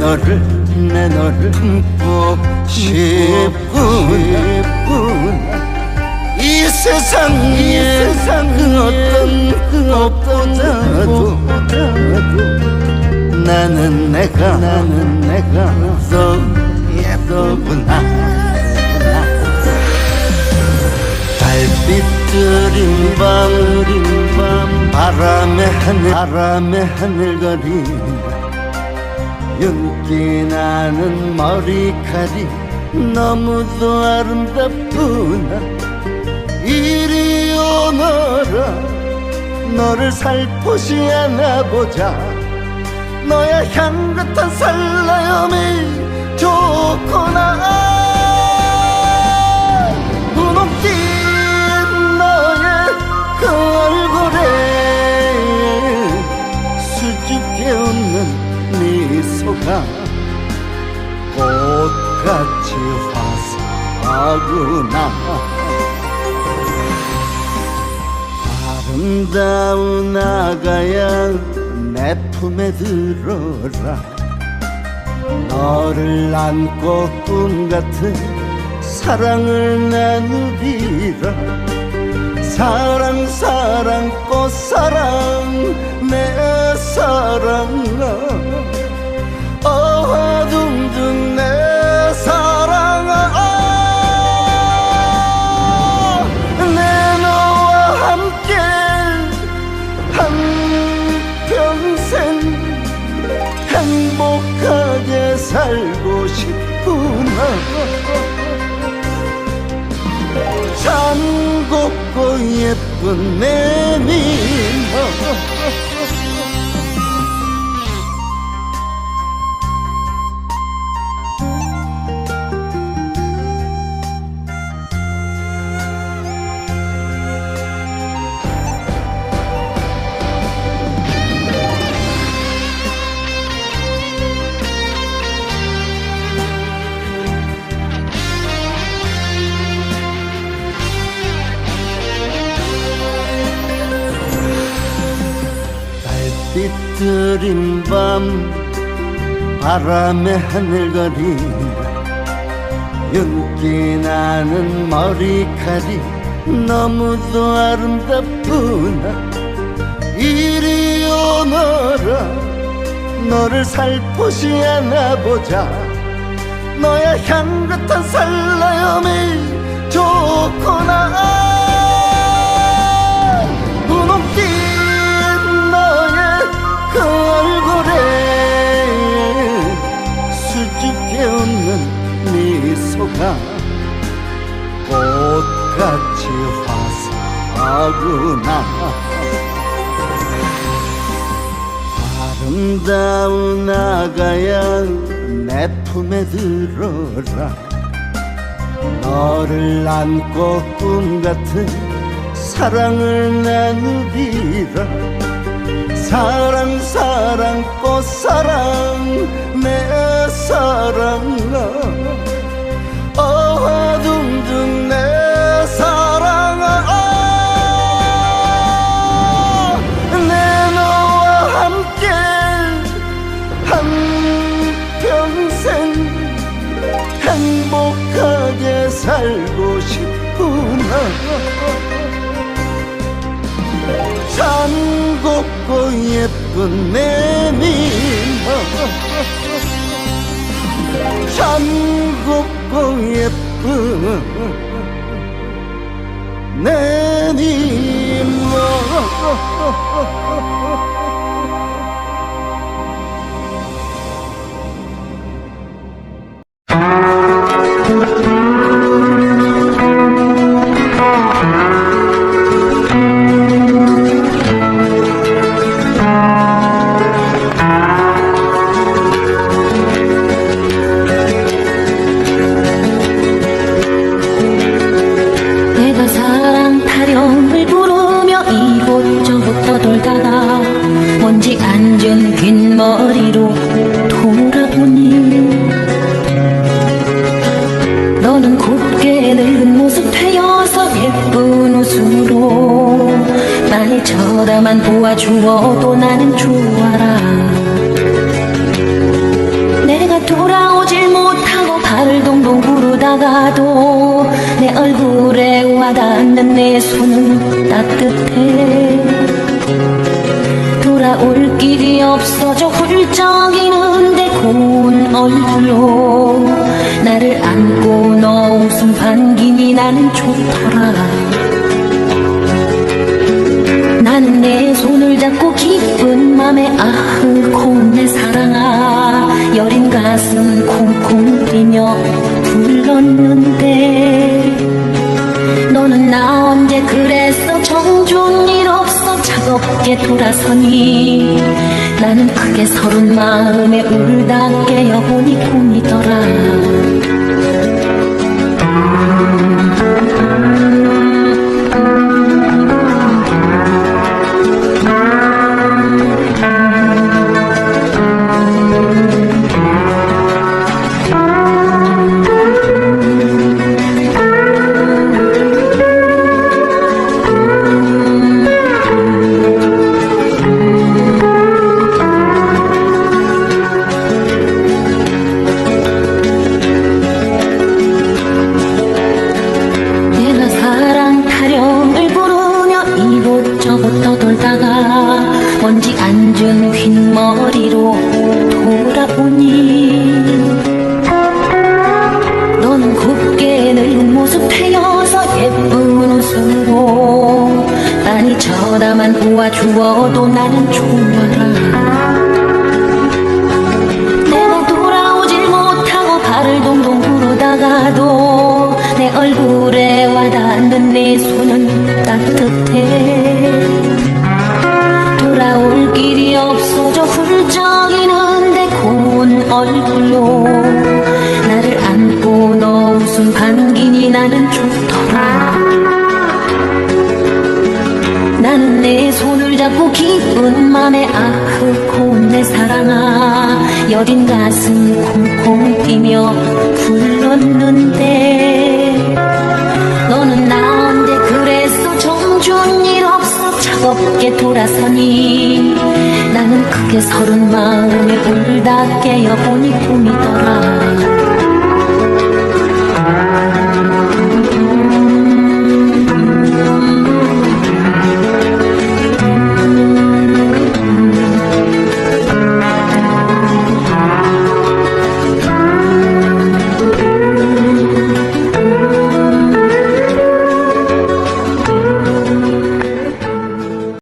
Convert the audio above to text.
너를 내 너를 품고 싶구나 이 세상에 그 어떤 그 어떤 무엇보다도 나는 내가 나는 내가 더 예쁘구나. 달빛 들인 밤, 바람에 하늘 바람에 하늘거린다 윤기 나는 머리칼이 너무도 아름답구나. 이리 오너라 너를 살포시 안아보자. 너의 향긋한 살라염이 화사하구나 아름다운 아가야 내 품에 들어라. 너를 안고 꿈 같은 사랑을 나누리라. 사랑 사랑 꽃사랑 내 사랑아. 어둥둥 내 참 곱고 예쁜 내미 들인 밤 바람에 하늘거린다 윤기 나는 머리칼이 너무도 아름답구나. 이리 오너라 너를 살포시 안아보자. 너의 향긋한 살라염이 좋구나 아름다운 아가야 내 품에 들어라. 너를 안고 꿈 같은 사랑을 나누리라. 사랑 사랑 꽃사랑 내 사랑 살고 싶구나 참 곱고 예쁜 내 미모 참 곱고 예쁜 내 미모 쳐다만 보아주어도 나는 좋아라. 내 돌아오질 못하고 발을 동동 구르다가도 내 얼굴에 와닿는 내 손은 따뜻해. 돌아올 길이 없어져 훌쩍이는데 고운 얼굴로 나를 안고 너 웃음 반기니 나는 좋더라 맘에 아흐 고운 내 사랑아 여린 가슴 콩콩 뛰며 불렀는데. 너는 나 언제 그랬어? 정준 일 없어? 차갑게 돌아서니. 나는 크게 서른 마음에 울다 깨어보니 꿈이더라 쳐다만 보아주어도 나는 좋아라 내가 돌아오질 못하고 발을 동동 구르다가도 내 얼굴에 와닿는 내 손은 따뜻해. 돌아올 길이 없어져 훌쩍이는데 고운 얼굴로 나를 안고 너 웃음 반기니 나는 좋더 내 손을 잡고 기쁜 맘에 아흐 고운 내 사랑아. 여린 가슴 콩콩 뛰며 불렀는데 너는 나 언제 그랬어. 정준 일 없어. 차갑게 돌아서니 나는 크게 서른 마음에 울다 깨어보니 꿈이더라